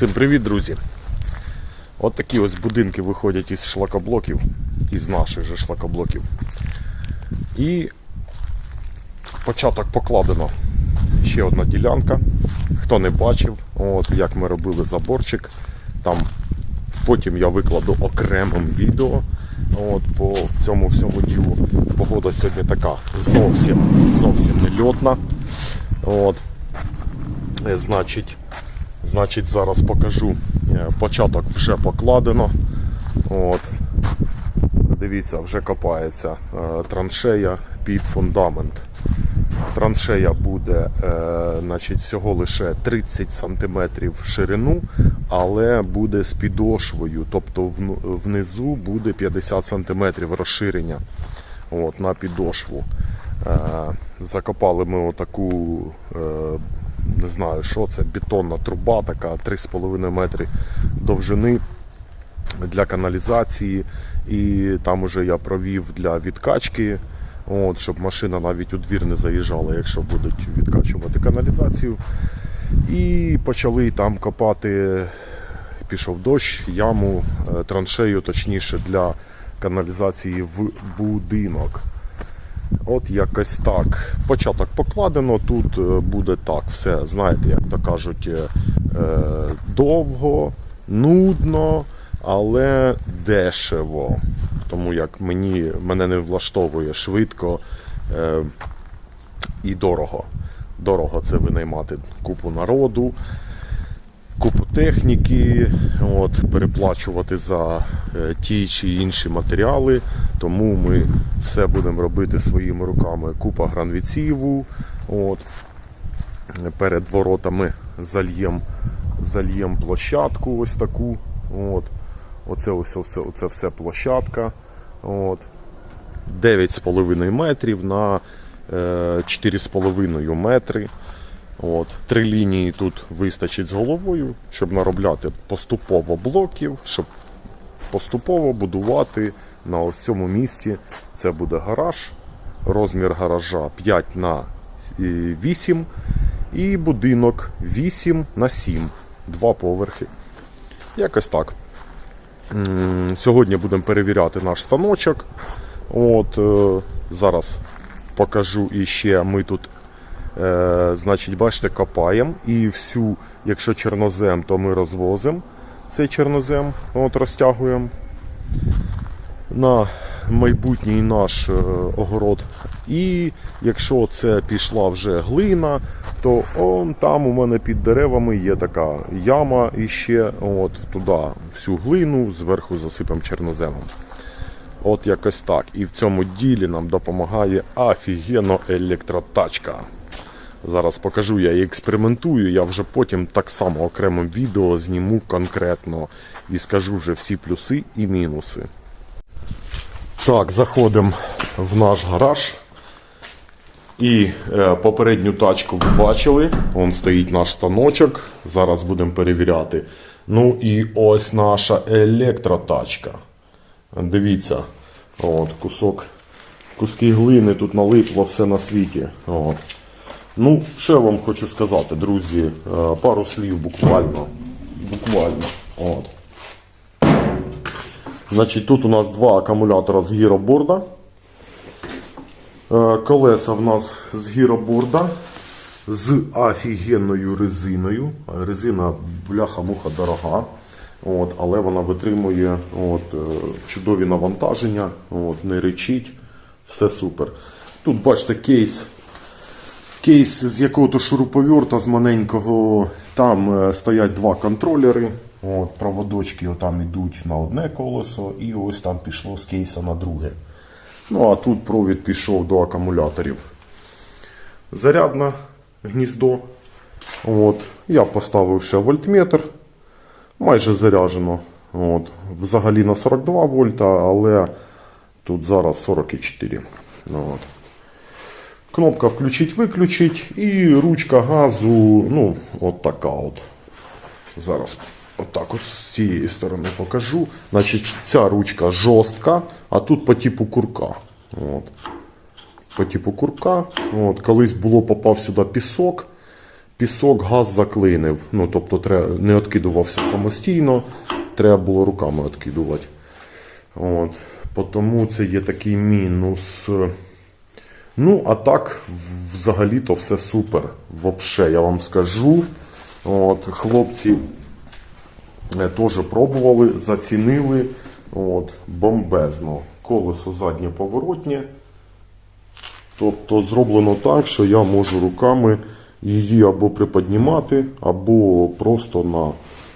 Всім привіт, друзі! От такі ось будинки виходять із шлакоблоків, із наших же шлакоблоків. І початок покладено. Ще одна ділянка. Хто не бачив, от як ми робили заборчик. Там потім я викладу окремим відео от, по цьому всьому ділу. Погода сьогодні така зовсім зовсім не льотна. От. Значить, значить, зараз покажу. Е, Початок вже покладено. От. Дивіться, вже копається е, траншея під фундамент. Траншея буде е, значить, всього лише 30 см ширину, але буде з підошвою, тобто внизу буде 50 см розширення от, на підошву. Закопали ми отаку, знаю що це, бетонна труба, така 3,5 метри довжини для каналізації. І там уже я провів для відкачки, от, щоб машина навіть у двір не заїжджала, якщо будуть відкачувати каналізацію. І почали там копати, пішов дощ, яму, е, траншею, точніше, для каналізації в будинок. От якось так. Початок покладено, тут е, буде так, все, знаєте, як то кажуть, е, е, довго, нудно, але дешево. Тому як мені, мене не влаштовує швидко і дорого. Дорого це винаймати купу народу, купу техніки, от, переплачувати за е, ті чи інші матеріали. Тому ми все будемо робити своїми руками. Купа гранвіціву. От, перед воротами зальєм, зальєм площадку ось таку. От. Оце, ось, оце, оце все площадка. От. 9,5 метрів на е, 4,5 метри. От. Три лінії тут вистачить з головою, щоб наробляти поступово блоків, щоб поступово будувати на ось цьому місці. Це буде гараж, розмір гаража 5 на 8 і будинок 8 на 7, два поверхи. Якось так. Сьогодні будемо перевіряти наш станочок. От, е, зараз покажу і ще ми тут, е, значить, бачите, копаємо. І всю, якщо чорнозем, то ми розвозимо цей чорнозем, от розтягуємо на майбутній наш е, огород. І якщо це пішла вже глина, то он там у мене під деревами є така яма і ще от туди всю глину зверху засипемо чорноземом. От якось так. І в цьому ділі нам допомагає офігенно електротачка. Зараз покажу, я її експериментую. Я вже потім так само окремим відео зніму конкретно і скажу вже всі плюси і мінуси. Так, заходимо в наш гараж. І е, попередню тачку ви бачили. Вон стоїть наш станочок. Зараз будемо перевіряти. Ну і ось наша електротачка. Дивіться, от, кусок, куски глини тут налипло все на світі. От. Ну, що вам хочу сказати, друзі, е, пару слів буквально. Буквально. От. Значить, тут у нас два акумулятора з гіроборда. Е, Колеса в нас з гіроборда з офігенною резиною. Резина бляха-муха дорога. От, але вона витримує от, е, чудові навантаження, от, не речить, все супер. Тут бачите кейс, кейс з якого-то шуруповерта з маленького. Там е, стоять два контролери. От, проводочки там йдуть на одне колесо, і ось там пішло з кейса на друге. Ну а тут провід пішов до акумуляторів. Зарядне гніздо. От. Я поставив ще вольтметр. Майже заряджено. От. Взагалі на 42 вольта, але тут зараз 44. Ну, От. Кнопка включить-виключить і ручка газу, ну, от така от. Зараз отак от з цієї сторони покажу. Значить, ця ручка жорстка, а тут по типу курка. От. По типу курка. От. Колись було попав сюди пісок. пісок газ заклинив. Ну, тобто не відкидувався самостійно, треба було руками відкидувати. От. Тому це є такий мінус. Ну, а так, взагалі-то все супер. Вообще, я вам скажу. От, хлопці е, теж пробували, зацінили. От, бомбезно. Колесо заднє поворотнє. Тобто зроблено так, що я можу руками її або приподнімати, або просто на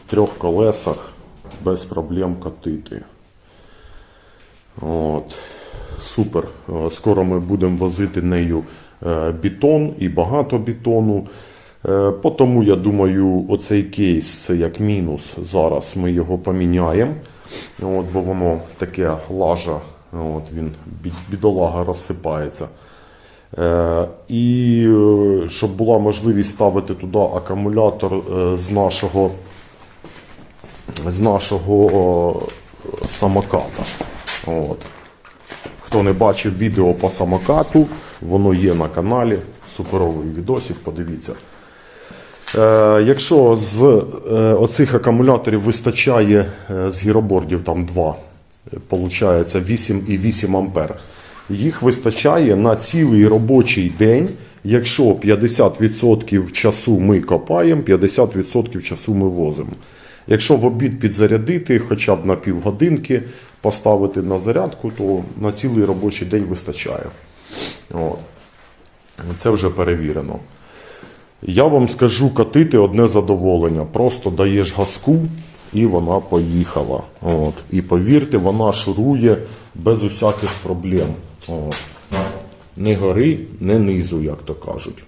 трьох колесах без проблем катити. От. Супер. Е, Скоро ми будемо возити нею е, бетон і багато бетону. Е, по Тому я думаю, оцей кейс як мінус. Зараз ми його поміняємо. От, бо воно таке лажа, от він бідолага розсипається. Е, І щоб була можливість ставити туди акумулятор з нашого, з нашого самоката. От. Хто не бачив відео по самокату, воно є на каналі. Суперовий відосик, подивіться. Е, якщо з е, оцих акумуляторів вистачає е, з гіробордів там 2, е, получається 8,8 ампер. Їх вистачає на цілий робочий день, якщо 50% часу ми копаємо, 50% часу ми возимо. Якщо в обід підзарядити хоча б на півгодинки, поставити на зарядку, то на цілий робочий день вистачає. От. Це вже перевірено. Я вам скажу катити одне задоволення. Просто даєш газку і вона поїхала. От. І повірте, вона шурує без усяких проблем. От. Не гори, не низу, як то кажуть.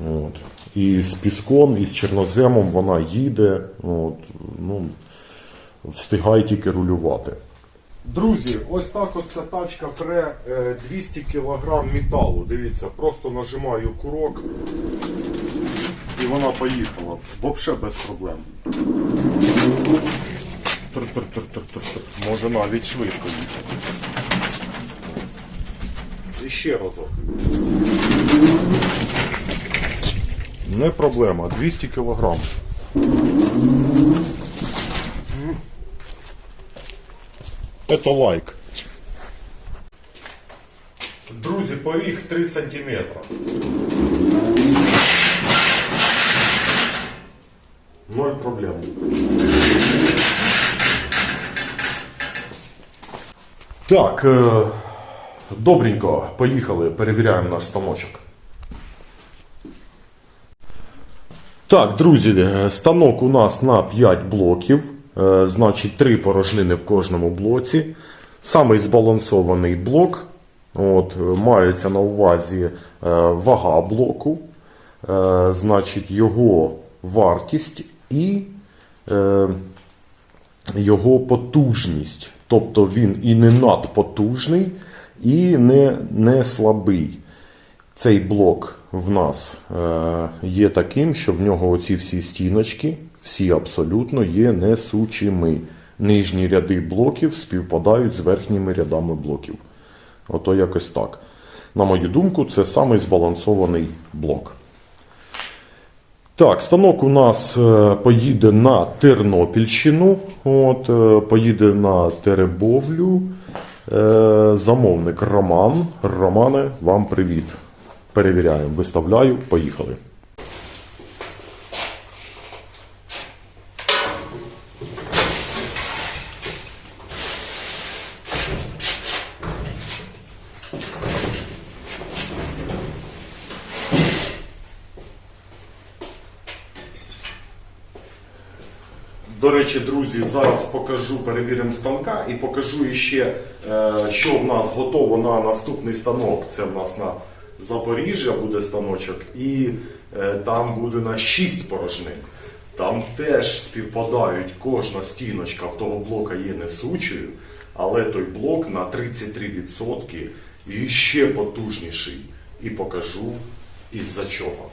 От. І з піском, і з чорноземом вона їде. От. Ну, встигай тільки рулювати. Друзі, ось так от ця тачка пре е, 200 кг металу. Дивіться, просто нажимаю курок і вона поїхала. Взагалі без проблем. Може навіть швидко їхати. І ще разок. Не проблема, 200 кг. Это лайк. Друзі, поріг 3 сантиметра. Ноль проблем. Так, е, добренько, поїхали, перевіряємо наш станочок. Так, друзі, е, станок у нас на 5 блоків, е, Значить 3 порожнини в кожному блоці. Самий збалансований блок. От, е, мається на увазі е, вага блоку, е, значить його вартість і е, його потужність. Тобто він і не надпотужний, і не, не слабий. Цей блок в нас е, є таким, що в нього оці всі стіночки, всі абсолютно є несучими. Нижні ряди блоків співпадають з верхніми рядами блоків. Ото якось так. На мою думку, це самий збалансований блок. Так, станок у нас е, поїде на Тернопільщину, от, е, поїде на Теребовлю. Е, Замовник Роман. Романе, вам привіт. Перевіряємо, виставляю, поїхали. До речі, друзі, зараз покажу, перевіримо станка і покажу іще, е, що в нас готово на наступний станок. Це в нас на Запоріжжя буде станочок, і е, там буде на 6 порожнин. Там теж співпадають, кожна стіночка в того блока є несучою, але той блок на 33% і ще потужніший. І покажу із-за чого.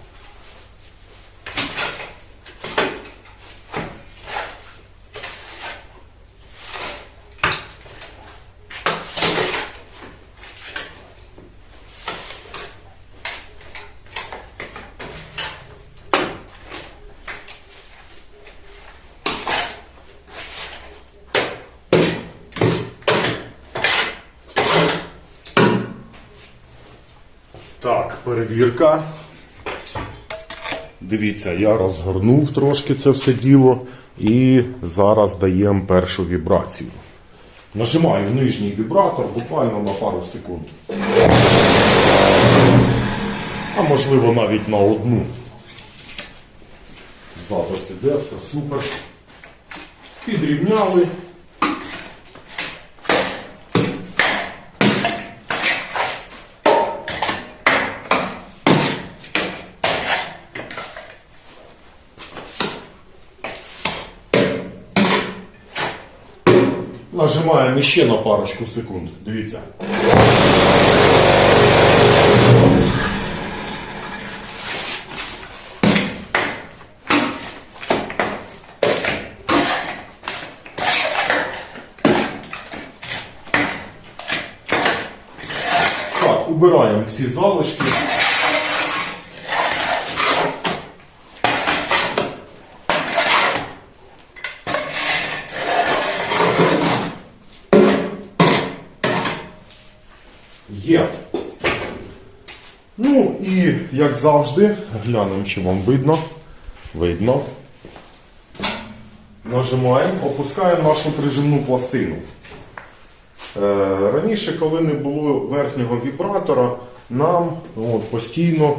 Перевірка. Дивіться, я розгорнув трошки це все діло і зараз даємо першу вібрацію. Нажимаю нижній вібратор буквально на пару секунд. А можливо навіть на одну. Запис іде, все супер. Підрівняли. Нажимаємо ще на парочку секунд. Дивіться. Так, убираємо всі залишки. Є. Ну і як завжди, глянемо, чи вам видно. Видно. Нажимаємо, опускаємо нашу прижимну пластину. Е, раніше, коли не було верхнього вібратора, нам от, постійно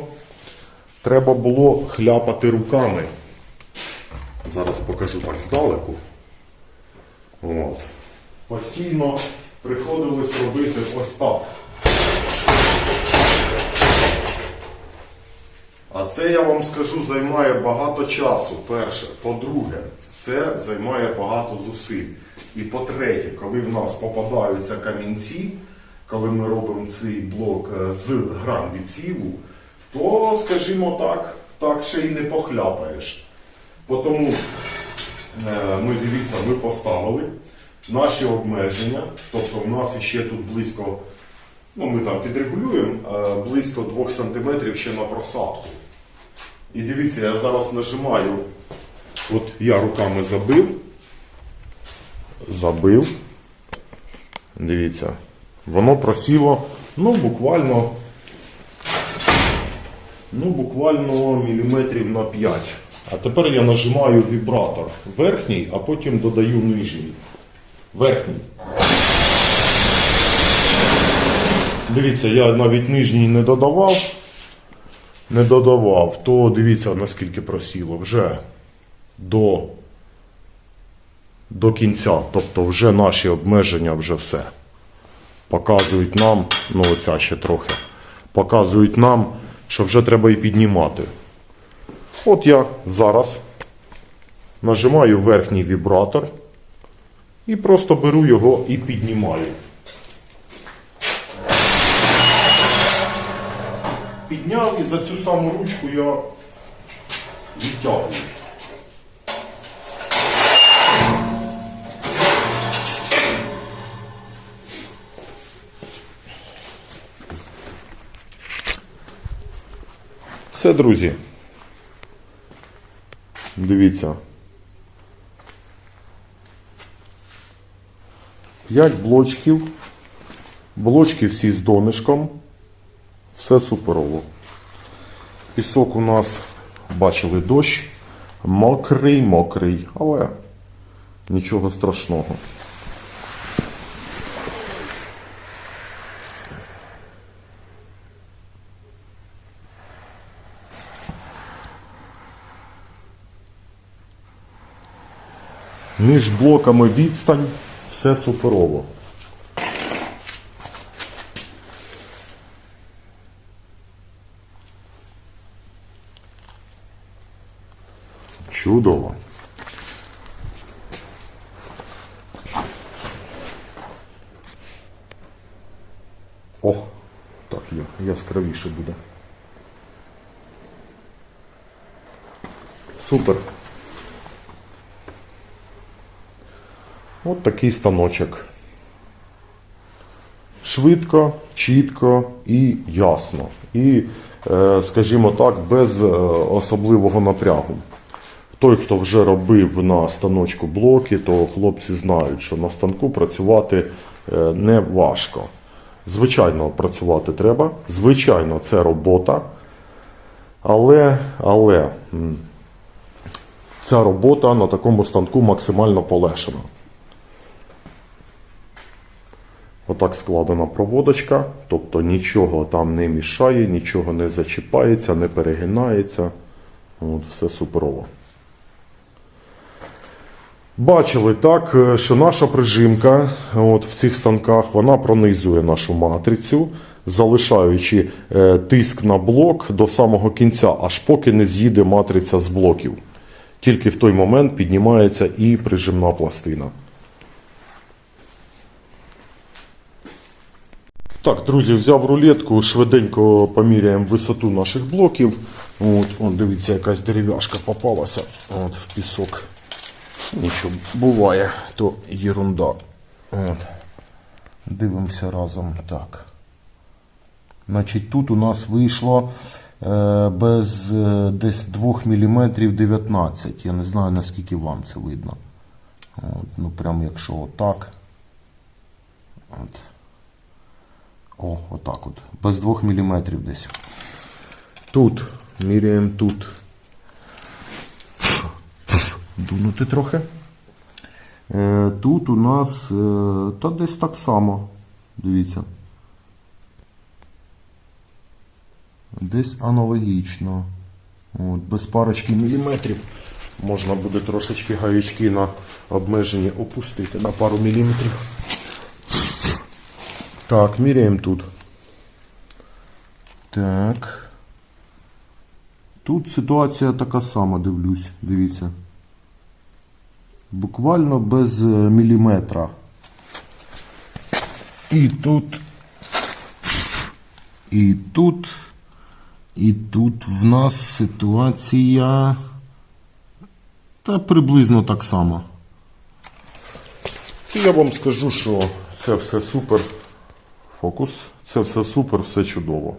треба було хляпати руками. Зараз покажу так здалеку. От. Постійно приходилось робити ось так. А це я вам скажу займає багато часу. Перше. По-друге, це займає багато зусиль. І по-третє, коли в нас попадаються камінці, коли ми робимо цей блок е, з грам відсіву, то, скажімо так, так ще й не похляпаєш. Потому е, ми дивіться, ми поставили наші обмеження, тобто у нас ще тут близько, ну ми там підрегулюємо, е, близько 2 см ще на просадку. І дивіться, я зараз нажимаю, от я руками забив, забив, дивіться, воно просіло, ну, буквально, ну, буквально міліметрів на 5. А тепер я нажимаю вібратор верхній, а потім додаю нижній. Верхній. Дивіться, я навіть нижній не додавав не додавав, то дивіться, наскільки просіло. Вже до, до кінця. Тобто вже наші обмеження, вже все. Показують нам, ну оця ще трохи, показують нам, що вже треба і піднімати. От я зараз нажимаю верхній вібратор і просто беру його і піднімаю. Підняв і за цю саму ручку я відтягую. Все, друзі. Дивіться. П'ять блочків. Блочки всі з донишком. Все суперово. Пісок у нас, бачили, дощ. Мокрий, мокрий, але нічого страшного. Між блоками відстань, все суперово. Чудово. О, так, яскравіше буде. Супер. От такий станочок. Швидко, чітко і ясно. І, е, скажімо так, без е, особливого напрягу. Той, хто вже робив на станочку блоки, то хлопці знають, що на станку працювати е, не важко. Звичайно, працювати треба. Звичайно, це робота. Але, але ця робота на такому станку максимально полегшена. Отак складена проводочка, тобто нічого там не мішає, нічого не зачіпається, не перегинається. От, все суперово. Бачили так, е, що наша прижимка от, в цих станках вона пронизує нашу матрицю, залишаючи е, тиск на блок до самого кінця, аж поки не з'їде матриця з блоків. Тільки в той момент піднімається і прижимна пластина. Так, друзі, взяв рулетку, швиденько поміряємо висоту наших блоків. От, он, дивіться, якась дерев'яшка попалася от, в пісок. Нічого буває, то єрунда. От. Дивимося разом так. Значить, тут у нас вийшло е, без е, десь 2 мм 19. Я не знаю, наскільки вам це видно. От, ну, прям якщо отак. От. О, отак от. Без 2 мм десь. Тут. Міряємо тут. Дунути трохи. Е, тут у нас е, та десь так само. Дивіться. Десь аналогічно. От, без парочки міліметрів. Можна буде трошечки гаячки на обмеженні опустити на пару міліметрів. Так, міряємо тут. Так. Тут ситуація така сама, дивлюсь. Дивіться. Буквально без е, міліметра. І тут. І тут. І тут в нас ситуація. Та приблизно так само. Я вам скажу, що це все супер. Фокус. Це все супер, все чудово.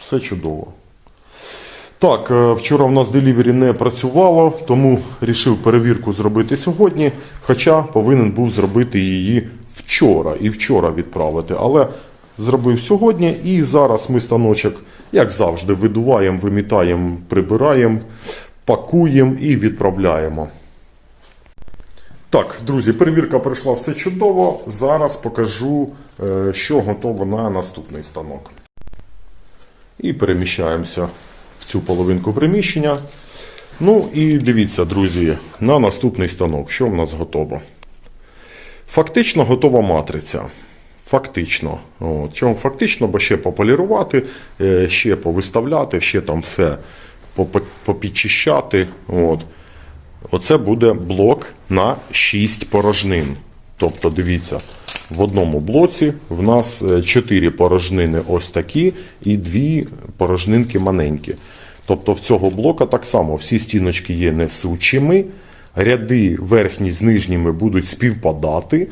Все чудово. Так, е, вчора в нас делівері не працювало, тому вирішив перевірку зробити сьогодні. Хоча повинен був зробити її вчора і вчора відправити. Але зробив сьогодні і зараз ми станочок, як завжди, видуваємо, вимітаємо, прибираємо, пакуємо і відправляємо. Так, друзі, перевірка пройшла все чудово. Зараз покажу, е, що готово на наступний станок. І переміщаємося цю половинку приміщення. Ну і дивіться, друзі, на наступний станок, що в нас готово. Фактично готова матриця. Фактично. От. Чому фактично, бо ще пополірувати, е, ще повиставляти, ще там все попідчищати. От. Оце буде блок на 6 порожнин. Тобто, дивіться, в одному блоці в нас 4 порожнини ось такі і 2 порожнинки маленькі. Тобто в цього блока так само всі стіночки є несучими, ряди верхні з нижніми будуть співпадати,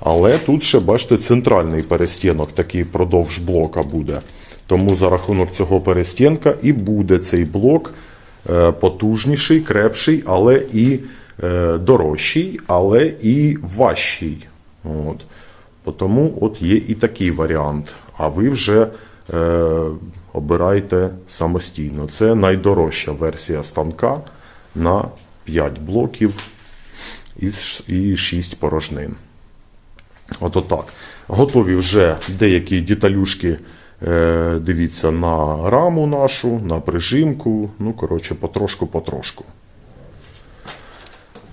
але тут ще, бачите, центральний перестінок такий продовж блока буде. Тому за рахунок цього перестінка і буде цей блок е, потужніший, крепший, але і е, дорожчий, але і важчий. От. Тому от є і такий варіант. А ви вже е, обирайте самостійно. Це найдорожча версія станка на 5 блоків і 6 порожнин. Ото так. Готові вже деякі деталюшки, е, дивіться, на раму нашу, на прижимку. Ну, коротше, потрошку-потрошку.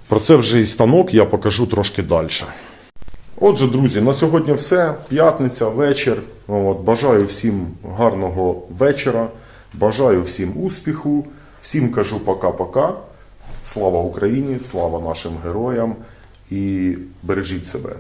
Про це вже і станок я покажу трошки далі. Отже, друзі, на сьогодні все. П'ятниця, вечір. От, бажаю всім гарного вечора. Бажаю всім успіху. Всім кажу пока-пока. Слава Україні, слава нашим героям і бережіть себе.